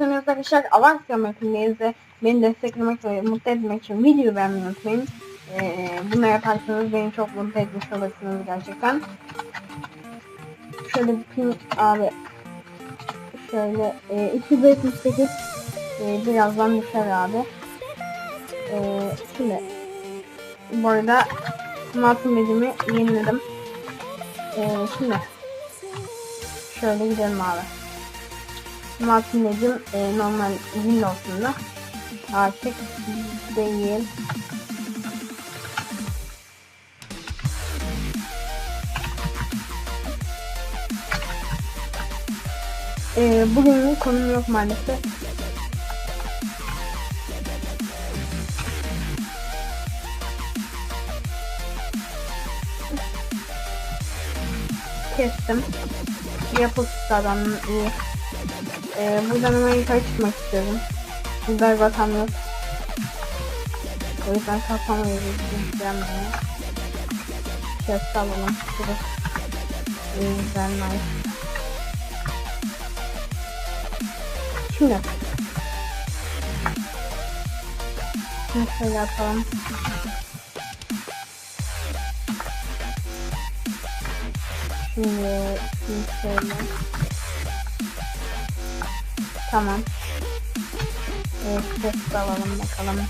Hepinize merhaba arkadaşlar. Avasya metindeyiz ve beni desteklemek ve mutlu etmek için videoyu beğenmeyi unutmayın. Ee, bunu yaparsanız beni çok mutlu etmiş olursunuz gerçekten. Şöyle bir pin abi. Şöyle e, 278 e, birazdan düşer abi. E, şimdi bu arada Martin Bedim'i yeniledim. E, şimdi şöyle gidelim abi. Martin'cim e, normal Windows'unda artık değil. E, bugün konum yok maalesef. Kestim. Yapı adamın iyi. Ee, buradan hemen yukarı çıkmak istiyorum. Burada vatan yok. O yüzden kalkamayı gideceğim ben. Chest alalım. İyi güzel nice. Şimdi. Şöyle yapalım. Şimdi, şöyle. Tamam. Evet, test alalım bakalım.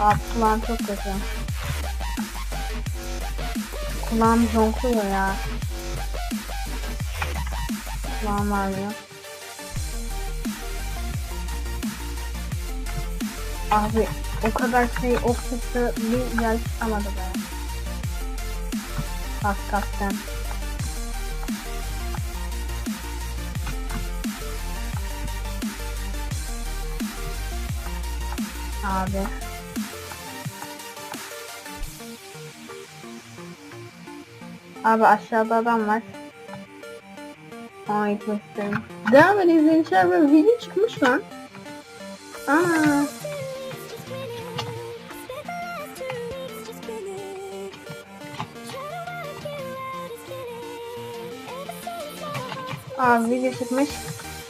Aa, kulağım çok kötü. Kulağım zonkluyor ya. Kulağım ağrıyor. Abi o kadar şey ok çıktı bir yer çıkamadı be. Hakikaten. Abi. Abi aşağıda adam var. Aa gitmek isterim. Devam edin izleyiciler ve video çıkmış lan. Aa. Abi video çıkmış.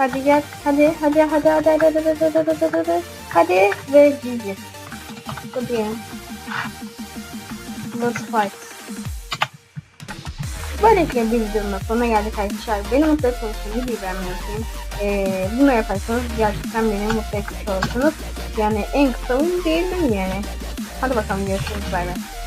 Hadi gel. Hadi hadi hadi hadi hadi hadi hadi hadi hadi hadi hadi hadi ve GG. Hadi ya. Let's fight. Böylelikle bir videonun sonuna geldik arkadaşlar. Beni mutlu etmek için videoyu beğenmeyi unutmayın. Ee, bunu yaparsanız gerçekten beni mutlu etmiş olursunuz. Yani en kısa oyun diyebilirim yani. Hadi bakalım görüşürüz. Bay bay.